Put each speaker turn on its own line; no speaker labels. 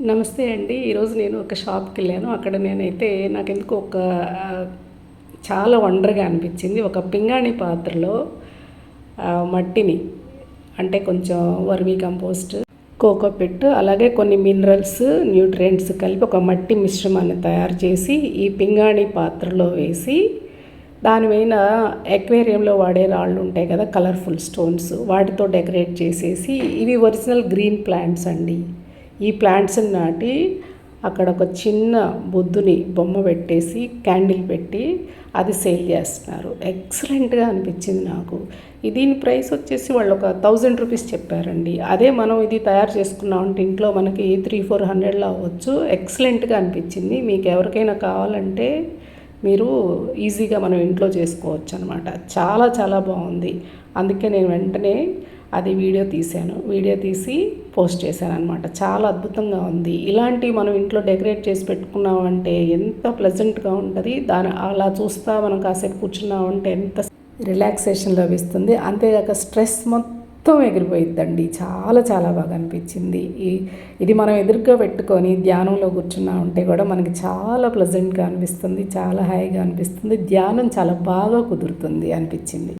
నమస్తే అండి. ఈరోజు నేను ఒక షాప్కి వెళ్ళాను. అక్కడ నేనైతే నాకు ఎందుకు ఒక చాలా వండర్గా అనిపించింది. ఒక పింగాణి పాత్రలో మట్టిని అంటే కొంచెం వర్మీ కంపోస్ట్ కోకోపిట్ అలాగే కొన్ని మినరల్స్ న్యూట్రియంట్స్ కలిపి ఒక మట్టి మిశ్రమాన్ని తయారు చేసి ఈ పింగాణి పాత్రలో వేసి దానిపైన ఎక్వేరియంలో వాడే రాళ్ళు ఉంటాయి కదా కలర్ఫుల్ స్టోన్స్ వాటితో డెకరేట్ చేసేసి ఇవి ఒరిజినల్ గ్రీన్ ప్లాంట్స్ అండి. ఈ ప్లాంట్స్ని నాటి అక్కడ ఒక చిన్న బుద్ధుని బొమ్మ పెట్టేసి క్యాండిల్ పెట్టి అది సేల్ చేస్తున్నారు. ఎక్సలెంట్గా అనిపించింది నాకు. దీని ప్రైస్ వచ్చేసి వాళ్ళు ఒక థౌజండ్ రూపీస్ చెప్పారండి. అదే మనం ఇది తయారు చేసుకున్నామంటే ఇంట్లో మనకి త్రీ ఫోర్ హండ్రెడ్లో అవ్వచ్చు. ఎక్సలెంట్గా అనిపించింది. మీకు ఎవరికైనా కావాలంటే మీరు ఈజీగా మనం ఇంట్లో చేసుకోవచ్చు అనమాట చాలా చాలా బాగుంది. అందుకే నేను వెంటనే అది వీడియో తీశాను. వీడియో తీసి పోస్ట్ చేశాను అనమాట చాలా అద్భుతంగా ఉంది. ఇలాంటివి మనం ఇంట్లో డెకరేట్ చేసి పెట్టుకున్నామంటే ఎంత ప్లెజెంట్గా ఉంటుంది. దాని అలా చూస్తా మనం కాసేపు కూర్చున్నామంటే ఎంత రిలాక్సేషన్ లభిస్తుంది అంతేగాక స్ట్రెస్ మొత్తం ఎగిరిపోయిద్దండి. చాలా చాలా బాగా అనిపించింది. ఈ ఇది మనం ఎదురుగా పెట్టుకొని ధ్యానంలో కూర్చున్నా ఉంటే కూడా మనకి చాలా ప్లెజెంట్గా అనిపిస్తుంది. చాలా హాయిగా అనిపిస్తుంది. ధ్యానం చాలా బాగా కుదురుతుంది అనిపించింది.